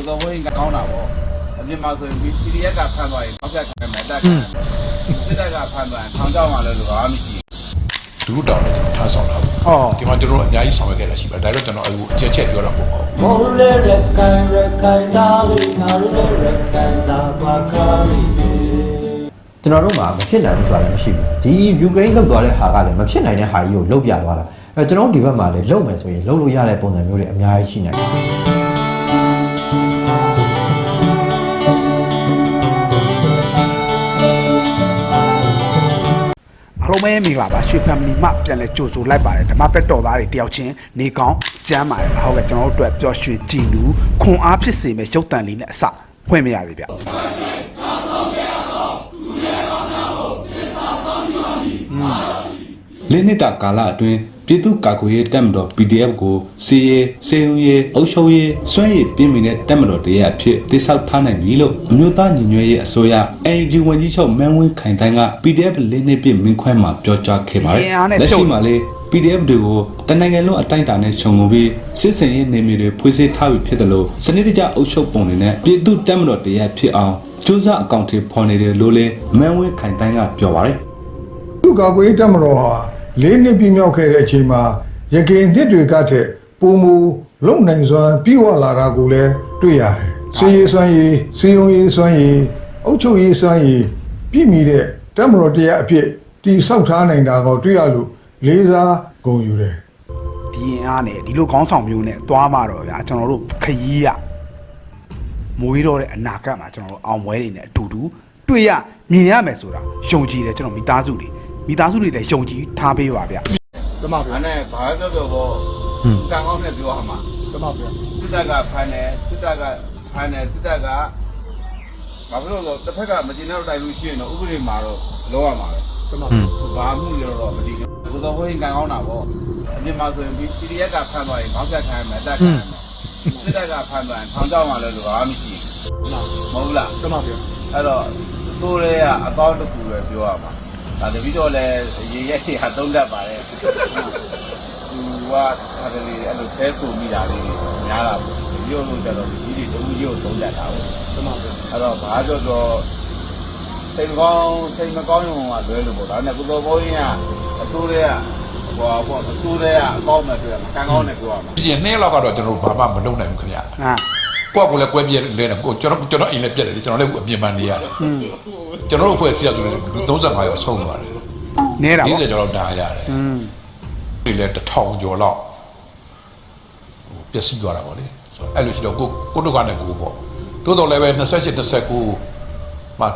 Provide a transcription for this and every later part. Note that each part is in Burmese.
ကိုတော်ဘိုးရင်ကောင်းတာပေါ့အပြင်မှာဆိုရင် PDF ကဖမ်းသွားရင်နောက်ဆက်ခံမယ်တက်ခံမယ်စစ်တပ်ကဖမ်းသွားရင်ထောင်ချောင်းမှလည်းလိုဘာမှမရှိဒုတောင်းတယ်ကျွန်တော်ထားဆောင်တာပေါ့အော်ဒီမှာကျွန်တော်တို့အများကြီးဆောင်ရွက်ခဲ့တာရှိပါတယ်ဒါတော့ကျွန်တော်အခုအချက်ချက်ပြောတာပေါ့ပေါ့မိုးလေရခိုင်ရခိုင်သားလေးငါတို့လည်းရခိုင်သားပါခါလေးကျွန်တော်တို့မှာမဖြစ်နိုင်ဘူးဆိုတာလည်းမရှိဘူးဒီယူကရိန်းလောက်သွားတဲ့ဟာကလည်းမဖြစ်နိုင်တဲ့ဟာကြီးကိုလုတ်ပြသွားတာအဲကျွန်တော်တို့ဒီဘက်မှာလည်းလုတ်မယ်ဆိုရင်လုတ်လို့ရတဲ့ပုံစံမျိုးတွေအများကြီးရှိနိုင်တယ် အားလုံးပဲမင်္ဂလာပါရွှေ family မှပြန်လဲကြိုဆိုလိုက်ပါတယ်ဓမ္မပက်တော်သားတွေတယောက်ချင်းနေကောင်းကျမ်းပါတယ်ဟုတ်ကဲ့ကျွန်တော်တို့အတွက်ပျော်ရွှင်ကြည်နူးခွန်အားဖြစ်စေမဲ့ရုပ်တံလေးနဲ့အစဖွင့်မရသေးဗျလေးနှစ်တာကာလအတွင်း ပြည်သူ့ကာကွယ်ရေးတပ်မတော် PDF ကိုစီရေးစေုံရေးအုပ်ချုပ်ရေးစွမ်းရည်ပြင်းမီတဲ့တပ်မတော်တရအဖြစ်တိစောက်ထားနိုင်ပြီလို့အမျိုးသားညီညွတ်ရေးအစိုးရ NUG ဝန်ကြီးချုပ်မန်းဝင်းခိုင်တိုင်းက PDF လေးနှစ်ပြည့်မင်းခွဲမှာပြောကြားခဲ့ပါတယ်လက်ရှိမှာလေ PDF တွေကိုတနိုင်ငံလုံးအတိုင်းအတာနဲ့ခြုံငုံပြီးစစ်စင်ရေးနေမြေတွေဖွေးစည်းထားပြီးဖြစ်တယ်လို့စနစ်တကျအုပ်ချုပ်ပုံတွေနဲ့ပြည်သူ့တပ်မတော်တရဖြစ်အောင်စူးစမ်းအကောင့်တွေဖော်နေတယ်လို့လေမန်းဝင်းခိုင်တိုင်းကပြောပါတယ်သူကာကွယ်ရေးတပ်မတော်ဟာ လေးနှစ်ပြည့်မြောက်ခဲ့တဲ့အချိန်မှာရကင်နှစ်တွေကထက်ပုံမူလုံနိုင်စွမ်းပြီးဝလာတာကိုလည်းတွေ့ရတယ်။စီရေးစွမ်းရည်စီယုံရေးစွမ်းရည်အုပ်ချုပ်ရေးစွမ်းရည်ပြည့်မီတဲ့တပ်မတော်တရားအဖြစ်တီဆောက်ထားနိုင်တာကိုတွေ့ရလို့လေးစားဂုဏ်ယူတယ်။ဒီရင်အားနဲ့ဒီလိုခေါင်းဆောင်မျိုးနဲ့သွားမှတော့ဗျာကျွန်တော်တို့ခရီးရမွေးတော့တဲ့အနာဂတ်မှာကျွန်တော်တို့အောင်ပွဲတွေနဲ့အတူတူ တွေ့ရမြင်ရမယ်ဆိုတာယုံကြည်တယ်ကျွန်တော်မိသားစုတွေမိသားစုတွေလည်းယုံကြည်ထားပေးပါဗျာဘူးအဲ့နဲ့ဘာပြောပြောပေါ့ကံကောင်းနဲ့ပြောရမှာစစ်တပ်ကဖမ်းတယ်စစ်တပ်ကဖမ်းတယ်စစ်တပ်ကဘာဖြစ်လို့လဲတစ်ဖက်ကမကျင်တော့တိုက်လို့ရှိရင်တော့ဥပဒေမှာတော့လောရမှာပဲဘာမှုရောတော့မတည်ဘူးကိုတော်ဘိုးရင်ကောင်းတာပေါ့အပြင်မှာဆိုရင် PDF ကဖမ်းသွားရင်နောက်ဆက်ခံမယ်တက်ခံမယ်စစ်တပ်ကဖမ်းသွားရင်ထောင်ချောင်းမှလည်းလိုဘာမှမရှိဘူးမဟုတ်လားတမဗျာအဲ့တော့ သိုးရဲကအကောင့်တစ်ခုပဲပြောရမှာဒါတပီတော့လည်းရေရက်ရှိဟာသုံးတတ်ပါတယ်သူကဟာတယ်လေအဲ့လိုဆဲဆူမိတာလေးများတာပေါ့ဒီလိုလို့ကြတော့ဒီဒီတူကြီးကိုသုံးတတ်တာပေါ့တမန်အဲ့တော့ဘာကြောတော့စိတ်မကောင်းစိတ်မကောင်းရုံကလွဲလို့ပေါ့ဒါနဲ့ကိုတော်ဘိုးကြီးကအသိုးရဲကဟိုပေါ့အသိုးရဲကအကောင့်မဲ့တွေ့ရမှာကံကောင်းနဲ့ပြောရမှာဒီရင်နှစ်လောက်ကတော့ကျွန်တော်တို့ဘာမှမလုပ်နိုင်ဘူးခင်ဗျာဟာ ကိုယ့်ကိုယ်လည်းကွဲပြဲလဲတယ်ကိုကျွန်တော်ကျွန်တော်အိမ်လည်းပြက်တယ်ကျွန်တော်လည်းအပြင်မှာနေရတယ်ကျွန်တော်တို့အဖွဲ့အစည်းကဆိုရင်35ရောက်ဆုံးသွားတယ်နဲတာပေါ့40ကျော်လောက်တားရတယ်ဒီလည်းတစ်ထောင်ကျော်လောက်ဟိုပျက်စီးသွားတာပေါ့လေဆိုတော့အဲ့လိုရှိတော့ကိုကိုတို့ကလည်းကိုပေါ့တိုးတော်လည်းပဲ28 29မှာ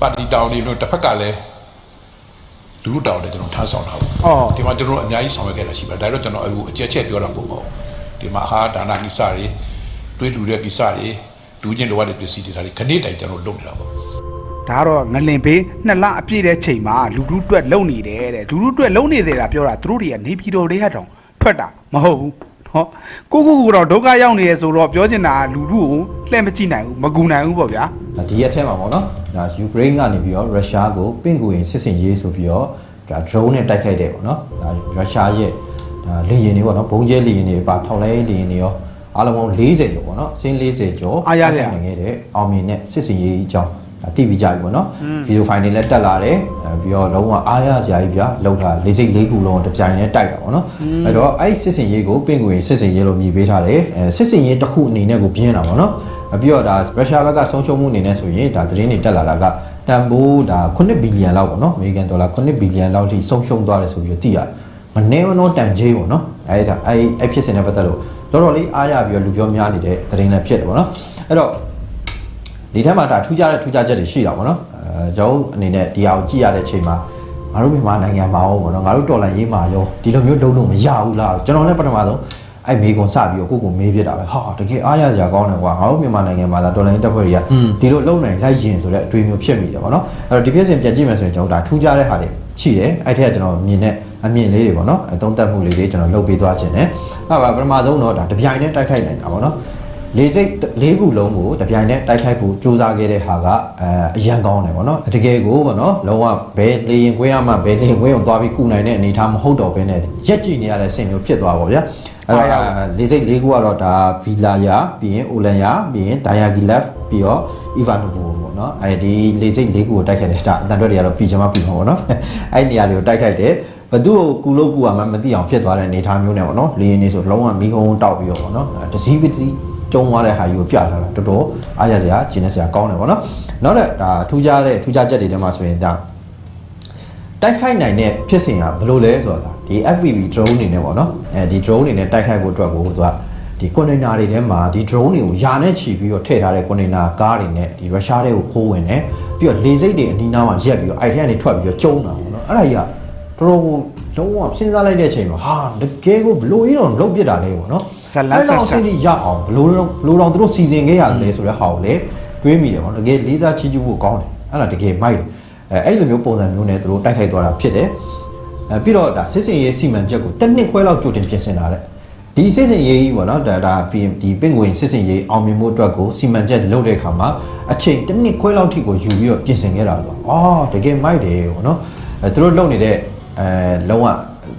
ပါတီတောင်းနေလို့တစ်ဖက်ကလည်းလူလူတောင်းတယ်ကျွန်တော်ထားဆောင်တာပေါ့အော်ဒီမှာကျွန်တော်တို့အများကြီးဆောင်ရွက်ခဲ့တာရှိပါတယ်ဒါတော့ကျွန်တော်အခုအကျက်ချက်ပြောတာပေါ့ပေါ့ဒီမှာဟာဒါနာကိစ္စတွေ တွေးလူတဲ့ကိစ္စတွေလူချင်းလိုရတဲ့ပစ္စည်းတွေဒါတွေခဏတိုင်ကျွန်တော်လုပ်နေတာပေါ့ဒါကတော့ငလင်ဘေးနှစ်လအပြည့်တဲ့ချိန်မှာလူလူတွက်လုံနေတယ်တဲ့လူလူတွက်လုံနေသေးတာပြောတာသူတို့တွေကနေပြည်တော်တွေဟတ်တောင်ထွက်တာမဟုတ်ဘူးနော်ကိုကိုကိုတော့ဒုက္ခရောက်နေရဆိုတော့ပြောချင်တာကလူလူကိုလှည့်မကြည့်နိုင်ဘူးမကူနိုင်ဘူးပေါ့ဗျာဒါဒီရက်ထဲမှာပေါ့နော်ဒါယူကရိန်းကနေပြီးတော့ရုရှားကိုပင့်ကူရင်စစ်စင်ရေးဆိုပြီးတော့ဒါ drone နဲ့တိုက်ခိုက်တယ်ပေါ့နော်ဒါရုရှားရဲ့ဒါလေယာဉ်တွေပေါ့နော်ဘုံကျဲလေယာဉ်တွေပါထောက်လဲလေယာဉ်တွေရော အားလုံးပေါင်း40ကျော်ပေါ့နော်စင်း40ကျော်အားရစရာတိုက်ခိုက်နိုင်ခဲ့တဲ့အောင်မြင်တဲ့စစ်စင်ရေးအကြောင်းဒါတိပြီးကြပြီပေါ့နော်ဗီဒီယိုဖိုင်တွေလည်းတက်လာတယ်အဲပြီးတော့လုံးဝအားရစရာကြီးဗျာလောက်တာလေးစိတ်လေးခုလုံးတစ်ပြိုင်နဲ့တိုက်တာပေါ့နော်အဲ့တော့အဲ့စစ်စင်ရေးကိုပင့်ကူရင်စစ်စင်ရေးလို့မြည်ပေးထားတယ်အဲစစ်စင်ရေးတစ်ခုအနေနဲ့ကိုပြင်းတာပေါ့နော်အပြီးတော့ဒါရုရှားဘက်ကဆုံးရှုံးမှုအနေနဲ့ဆိုရင်ဒါသတင်းတွေတက်လာတာကတန်ဖိုးဒါ9ဘီလီယံလောက်ပေါ့နော်အမေရိကန်ဒေါ်လာ9ဘီလီယံလောက်ထိဆုံးရှုံးသွားတယ်ဆိုပြီးတော့သိရတယ်မနေမနောတန်ကြေးပေါ့နော်အဲဒါအဲအဲ့ဖြစ်စဉ်နဲ့ပတ်သက်လို့ တော်တော်လေးအားရပြီးတော့လူပြောများနေတဲ့သတင်းလည်းဖြစ်တယ်ပေါ့နော်အဲ့တော့ဒီထက်မှာဒါထူးခြားတဲ့ထူးခြားချက်တွေရှိတာပေါ့နော်အဲကျွန်တော်အနေနဲ့ဒီဟာကိုကြည့်ရတဲ့အချိန်မှာငါတို့မြန်မာနိုင်ငံမှာရောပေါ့နော်ငါတို့တော်လန်ရေးမှာရောဒီလိုမျိုးလုံးလုံးမရဘူးလားကျွန်တော်လည်းပထမဆုံးအဲ့မေကွန်စပြီးတော့ကိုကိုမေးပြတာပဲဟာတကယ်အားရစရာကောင်းတယ်ကွာငါတို့မြန်မာနိုင်ငံမှာဒါတော်လိုင်းတပ်ဖွဲ့တွေကဒီလိုလုံနိုင်လိုက်ရင်ဆိုတဲ့အတွေ့အမျိုးဖြစ်မိတယ်ပေါ့နော်အဲ့တော့ဒီဖြစ်စဉ်ပြန်ကြည့်မယ်ဆိုရင်ကျွန်တော်ဒါထူးခြားတဲ့ဟာတွေရှိတယ်အဲ့ထက်ကကျွန်တော်မြင်တဲ့ အမြင်လေးတွေပေါ့နော်အသုံးသပ်မှုလေးတွေကျွန်တော်လုပ်ပေးသွားခြင်းတယ်အဲ့ပါပထမဆုံးတော့ဒါတပြိုင်တည်းတိုက်ခိုက်နိုင်တာပေါ့နော်လေစိတ်လေးခုလုံးကိုတပြိုင်တည်းတိုက်ခိုက်ဖို့စူးစမ်းခဲ့တဲ့ဟာကအဲအရန်ကောင်းတယ်ဗောနော်တကယ်ကိုဗောနော်လုံးဝဘယ်လေရင်ခွင်းရမှဘယ်လေရင်ခွင်းကိုသွားပြီးကုနိုင်တဲ့အနေအထားမဟုတ်တော့ဘဲနဲ့ရက်ကြည့်နေရတဲ့ဆင်မျိုးဖြစ်သွားပါဗျာအဲ့တော့လေစိတ်လေးခုကတော့ဒါဗီလာယာပြီးရင်အိုလန်ယာပြီးရင်ဒိုင်ယာဂီလက်ပြီးတော့အီဗာနိုဗိုပေါ့နော်အဲဒီလေစိတ်လေးခုကိုတိုက်ခိုက်တယ်ဒါအတန်တွက်တွေကတော့ပြီးချင်မှပြီးမှာပေါ့နော်အဲ့ဒီနေရာတွေကိုတိုက်ခိုက်တယ် ဘသူ့ကိုကူလို့ကူရမှမသိအောင်ဖြစ်သွားတဲ့အနေအထားမျိုးနဲ့ပေါ့နော်လေရင်နေဆိုလုံးဝမီးဟုံးတောက်ပြီးတော့ပေါ့နော်တစည်းပစည်းကျုံသွားတဲ့ဟာကြီးကိုပြထားတာတော်တော်အားရစရာကျင်းနေစရာကောင်းတယ်ပေါ့နော်နောက်တဲ့ဒါထူးခြားတဲ့ထူးခြားချက်တွေထဲမှာဆိုရင်ဒါတိုက်ခိုက်နိုင်တဲ့ဖြစ်စဉ်ကဘယ်လိုလဲဆိုတော့ဒါဒီ FPV drone အနေနဲ့ပေါ့နော်အဲဒီ drone အနေနဲ့တိုက်ခိုက်ဖို့အတွက်ကိုသူကဒီ container တွေထဲမှာဒီ drone တွေကိုယာနဲ့ချီပြီးတော့ထည့်ထားတဲ့ container ကားတွေနဲ့ဒီ Russia တွေကိုခိုးဝင်တယ်ပြီးတော့လေစိတ်တွေအနီးနားမှာရက်ပြီးတော့အဲ့ထဲကနေထွက်ပြီးတော့ကျုံတာပေါ့နော်အဲ့ဒါကြီးက တော်တော်လုံးဝစဉ်းစားလိုက်တဲ့အချိန်မှာဟာတကယ်ကိုဘလို့ကြီးတော့လုတ်ပြစ်တာလဲပေါ့နော်ဇလန်းဆက်ဆက်အဲ့တော့အဆင့်ထိရအောင်ဘလို့ဘလို့တော့သူတို့စီစဉ်ခဲ့ရတယ်ဆိုတဲ့ဟာကိုလည်းတွေးမိတယ်ပေါ့နော်တကယ်လေးစားချီးကျူးဖို့ကောင်းတယ်အဲ့ဒါတကယ်မိုက်တယ်အဲအဲ့လိုမျိုးပုံစံမျိုးနဲ့သူတို့တိုက်ခိုက်သွားတာဖြစ်တယ်အဲပြီးတော့ဒါစစ်စင်ရေးစီမံချက်ကိုတစ်နှစ်ခွဲလောက်ကြိုတင်ပြင်ဆင်လာတဲ့ဒီစစ်စင်ရေးကြီးပေါ့နော်ဒါဒါပြီးဒီပင့်ဝင်စစ်စင်ရေးအောင်မြင်မှုအတွက်ကိုစီမံချက်လုပ်တဲ့အခါမှာအချိန်တစ်နှစ်ခွဲလောက်ထိကိုယူပြီးတော့ပြင်ဆင်ခဲ့တာဆိုအော်တကယ်မိုက်တယ်ပေါ့နော်အဲသူတို့လုပ်နေတဲ့ အဲလုံးဝ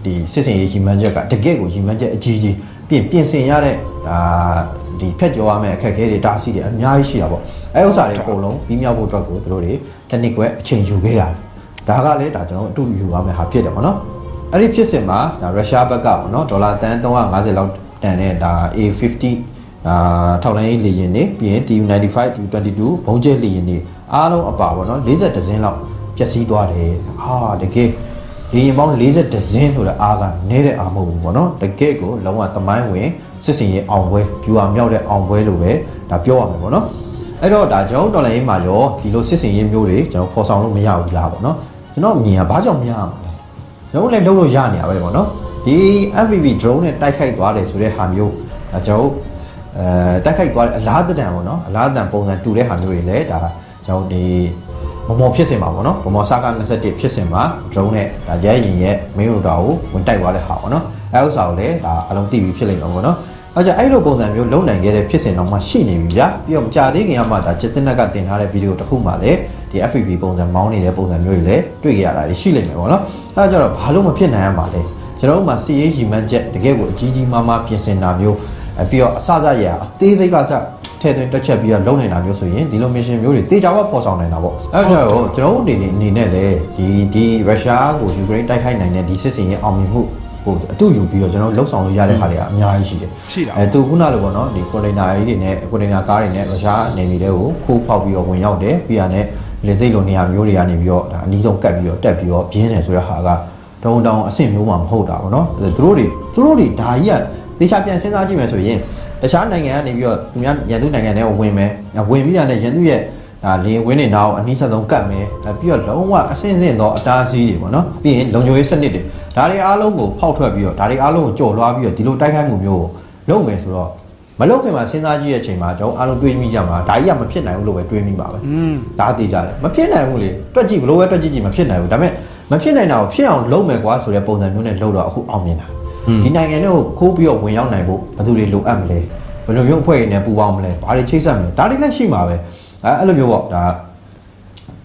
ဒီစစ်စင်ရေးရီမန်းချက်ကတကယ်ကိုရီမန်းချက်အကြီးကြီးပြင်ပြင်ဆင်ရတဲ့ဒါဒီဖက်ကြောရမယ့်အခက်အခဲတွေတားဆီးတွေအများကြီးရှိတာပေါ့အဲဥစ္စာတွေအကုန်လုံးပြီးမြောက်ဖို့အတွက်ကိုသူတို့တွေ technique အချိန်ယူခဲ့ရတယ်ဒါကလည်းဒါကျွန်တော်တို့အတူယူရမယ့်ဟာဖြစ်တယ်ပေါ့နော်အဲ့ဒီဖြစ်စဉ်မှာဒါရုရှားဘက်ကပေါ့နော်ဒေါ်လာတန်350လောက်တန်တဲ့ဒါ A50 အာထောက်လိုင်းရေးလေယာဉ်တွေပြီးရင် TU95 TU22 ဘုံကျဲလေယာဉ်တွေအားလုံးအပါပေါ့နော်40စင်းလောက်ပျက်စီးသွားတယ်ဟာတကယ် လေယာဉ်ပေါင်း40စင်းဆိုတဲ့အားကနေတဲ့အားမဟုတ်ဘူးပေါ့နော်တကယ်ကိုလုံးဝသမိုင်းဝင်စစ်စင်ရေးအောင်ပွဲပြူအောင်မြောက်တဲ့အောင်ပွဲလို့ပဲဒါပြောရမယ်ပေါ့နော်အဲ့တော့ဒါကျွန်တော်ဒေါ်လာရေးမှာရောဒီလိုစစ်စင်ရေးမျိုးတွေကျွန်တော်ဖော်ဆောင်လို့မရဘူးလားပေါ့နော်ကျွန်တော်မြင်ရဘာကြောင့်မရအောင်လဲကျွန်တော်လည်းလုံးလို့ရနေရပဲပေါ့နော်ဒီ FPV drone နဲ့တိုက်ခိုက်သွားတယ်ဆိုတဲ့ဟာမျိုးဒါကျွန်တော်အဲတိုက်ခိုက်သွားတဲ့အလားတန်ပေါ့နော်အလားတန်ပုံစံတူတဲ့ဟာမျိုးတွေလည်းဒါကျွန်တော်ဒီ မမော်ဖြစ်စင်ပါပေါ့နော်မမော်စာက21ဖြစ်စင်မှာ drone နဲ့ဒါရဲရင်ရဲ့ main router ကိုဝင်တိုက်သွားတဲ့ဟာပေါ့နော်အဲဥစ္စာကိုလည်းဒါအလုံးသိပြီးဖြစ်လိမ့်မှာပေါ့နော်အဲကြောင့်အဲ့လိုပုံစံမျိုးလုံနိုင်ခဲ့တဲ့ဖြစ်စဉ်တော့မှရှိနေပြီဗျာပြီးတော့ကြာသေးခင်ကမှဒါจิตနက်ကတင်ထားတဲ့ဗီဒီယိုတစ်ခုမှလည်းဒီ FPV ပုံစံမောင်းနေတဲ့ပုံစံမျိုးတွေလည်းတွေ့ကြရတာရှိလိမ့်မယ်ပေါ့နော်အဲကြောင့်တော့ဘာလို့မဖြစ်နိုင်ရမှာလဲကျွန်တော်တို့မှာစီရေးရီမန်းချက်တကယ်ကိုအကြီးကြီးမားမားပြင်ဆင်တာမျိုးအဲ ပြီးတော့အစစရအသေးစိတ်ကစထဲသွင်းတက်ချက်ပြီးတော့လုံနေတာမျိုးဆိုရင်ဒီလို mission မျိုးတွေတေချာဝဖော်ဆောင်နိုင်တာပေါ့အဲကြောင့်ကျွန်တော်တို့အနေနဲ့အနေနဲ့လည်းဒီဒီရုရှားကိုယူကရိန်းတိုက်ခိုက်နိုင်တဲ့ဒီစစ်စင်ရဲ့အောင်မြင်မှုဟိုအတူယူပြီးတော့ကျွန်တော်တို့လှုပ်ဆောင်လို့ရတဲ့ဟာတွေကအများကြီးရှိတယ်ရှိတာအဲသူခုနလိုပေါ့နော်ဒီကွန်တိန်နာကြီးတွေနဲ့ကွန်တိန်နာကားတွေနဲ့ရုရှားနေပြည်တော်ကိုခိုးဖောက်ပြီးတော့ဝင်ရောက်တယ်ပြီးရတဲ့လေစိတ်လိုနေရာမျိုးတွေကနေပြီးတော့ဒါအနည်းဆုံးကတ်ပြီးတော့တက်ပြီးတော့ပြင်းတယ်ဆိုတဲ့ဟာကတုံတောင်အဆင့်မျိုးမှမဟုတ်တာပေါ့နော်အဲသူတို့တွေသူတို့တွေဒါကြီးက တေချာပြန်စဉ်းစားကြည့်မယ်ဆိုရင်တခြားနိုင်ငံကနေပြီးတော့သူများရန်သူနိုင်ငံတွေကိုဝင်မယ်ဝင်ပြီးရတဲ့ရန်သူရဲ့ဒါလေဝင်းနေနောက်အနည်းဆက်ဆုံးကတ်မယ်အဲပြီးတော့လုံးဝအဆင့်ဆင့်သောအတားအဆီးတွေပေါ့နော်ပြီးရင်လုံခြုံရေးစနစ်တွေဒါတွေအားလုံးကိုဖောက်ထွက်ပြီးတော့ဒါတွေအားလုံးကိုကြော်လွှားပြီးတော့ဒီလိုတိုက်ခိုက်မှုမျိုးကိုလုပ်မယ်ဆိုတော့မလုပ်ခင်မှာစဉ်းစားကြည့်တဲ့အချိန်မှာကျွန်တော်အားလုံးတွေးမိကြမှာဒါကြီးကမဖြစ်နိုင်ဘူးလို့ပဲတွေးမိပါပဲอืมဒါအသေးကြတယ်မဖြစ်နိုင်ဘူးလေတွက်ကြည့်ဘလို့ပဲတွက်ကြည့်ကြည့်မဖြစ်နိုင်ဘူးဒါပေမဲ့မဖြစ်နိုင်တာကိုဖြစ်အောင်လုပ်မယ်ကွာဆိုတဲ့ပုံစံမျိုးနဲ့လုပ်တော့အခုအောင်မြင်တာ ဒီနိုင်ငံတွေကိုခိုးပြီးတော့ဝင်ရောက်နိုင်ဖို့ဘယ်သူတွေလိုအပ်မလဲဘယ်လိုမျိုးအဖွဲ့တွေနဲ့ပူးပေါင်းမလဲဘာတွေချိတ်ဆက်မလဲဒါတွေလည်းရှိမှာပဲအဲအဲ့လိုမျိုးပေါ့ဒါ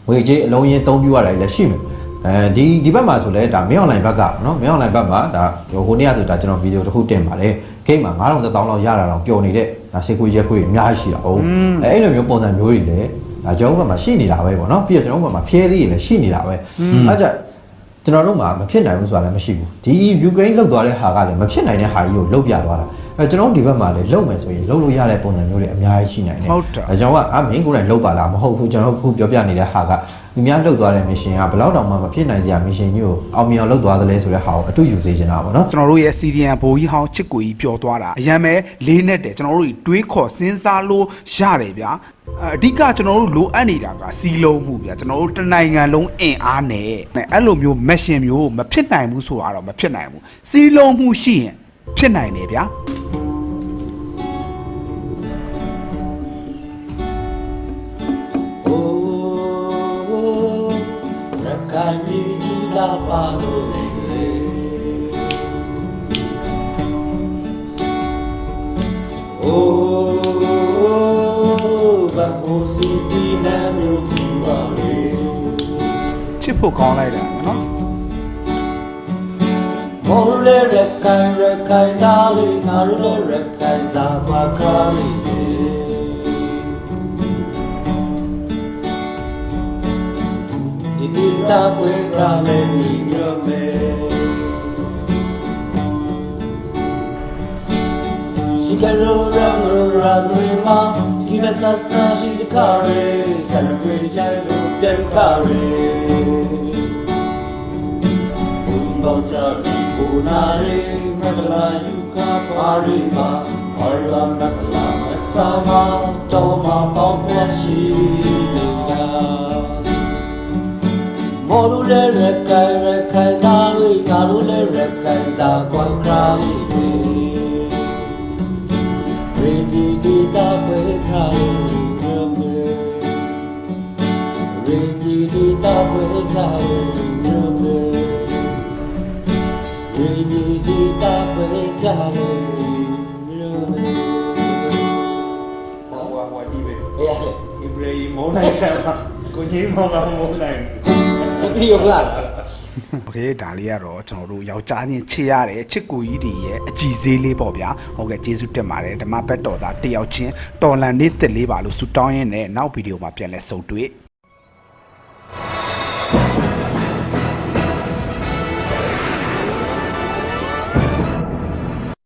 ဝေကြီးအလုံးရင်သုံးပြရတာတွေလည်းရှိမယ်အဲဒီဒီဘက်မှာဆိုလဲဒါမင်းအွန်လိုင်းဘက်ကနော်မင်းအွန်လိုင်းဘက်မှာဒါဟိုနေ့ကဆိုဒါကျွန်တော်ဗီဒီယိုတစ်ခုတင်ပါတယ်ဂိမ်းမှာ9000 1000လောက်ရတာတော့ပျော်နေတဲ့ဒါစေကူရဲခွေးတွေအများကြီးရှိတာဟုတ်အဲအဲ့လိုမျိုးပုံစံမျိုးတွေလည်းဒါကျွန်တော်တို့ဘက်မှာရှိနေတာပဲပေါ့နော်ပြီးတော့ကျွန်တော်တို့ဘက်မှာဖျဲသေးတွေလည်းရှိနေတာပဲအဲကြ ကျွန်တော်တို့မှာမဖြစ်နိုင်ဘူးဆိုတာလည်းမရှိဘူးဒီယူကရိန်းလောက်သွားတဲ့ဟာကလည်းမဖြစ်နိုင်တဲ့ဟာကြီးကိုလုတ်ပြသွားတာအဲကျွန်တော်တို့ဒီဘက်မှာလည်းလုတ်မယ်ဆိုရင်လုတ်လို့ရတဲ့ပုံစံမျိုးတွေအများကြီးရှိနိုင်တယ်ဟုတ်တာအဲကျွန်တော်ကအမင်းကိုယ်တိုင်လုတ်ပါလားမဟုတ်ဘူးကျွန်တော်တို့ခုပြောပြနေတဲ့ဟာက ဒီများလုတ်သွားတဲ့ mission ကဘယ်လောက်တောင်မှမဖြစ်နိုင်စရာ mission ကြီးကိုအောင်မြင်အောင်လုတ်သွားသလဲဆိုတဲ့ဟာကိုအတူယူစေချင်တာပေါ့နော်ကျွန်တော်တို့ရဲ့ CDN ဘိုးကြီးဟောင်းချစ်ကိုကြီးပျော်သွားတာအရန်ပဲလေးနဲ့တယ်ကျွန်တော်တို့တွေးခေါ်စဉ်းစားလို့ရတယ်ဗျာအဓိကကျွန်တော်တို့လိုအပ်နေတာကစီးလုံးမှုဗျာကျွန်တော်တို့တစ်နိုင်ငံလုံးအင်အားနဲ့အဲ့လိုမျိုးမက်ရှင်မျိုးမဖြစ်နိုင်ဘူးဆိုတော့မဖြစ်နိုင်ဘူးစီးလုံးမှုရှိရင်ဖြစ်နိုင်တယ်ဗျာ ပါလို့လေโอ้ဘတ်ဟိုစီတီနာမျိုးဒီပါလေချစ်ဖို့ကောင်းလိုက်တာနော်မော်လေရခိုင်ရခိုင်သားလေးငါတို့ရခိုင်သားပါကားလေး ဒီဒီတာကွေကလည်းညီညွတ်မယ်ရှိကရိုရမရာဇဝေမာဒီမဆဆာရှိတခါရဲဆန်ဝေချိုင်လို့ပြန်ခါရဲဘုံတော်ကြပြီကိုနာရီမကလာယူခါပါ ပေါင်းဖွားရှိနေတာမော်လူလည်းရခိုင်ရခိုင်သားလေးငါတို့လည်းရခိုင်သာကွန်ခရာလေးတွေရေဒီဒီတာပဲခါလေးညမေရေဒီဒီတာဝေခါရေညမေရေဒီဒီတာဝေခါရေညမေဟောဟောဟောဒီပဲအေးဟဲ့အစ္စရေးမုန်းနိုင်ဆမ်းပါကိုကြီးမောင်ကမုန်းနို မသိဘူးလားပကဲဒါလေးကတော့ကျွန်တော်တို့ယောက်ျားချင်းချစ်ရတယ်ချစ်ကိုကြီးတွေရဲ့အကြည်စေးလေးပေါ့ဗျာဟုတ်ကဲ့ကျေးဇူးတင်ပါတယ်ဓမ္မဘက်တော်သားတယောက်ချင်းတော်လန်နေတက်လေးပါလို့ဆူတောင်းရင်းနဲ့နောက်ဗီဒီယိုမှာပြန်လဲဆုံတွေ့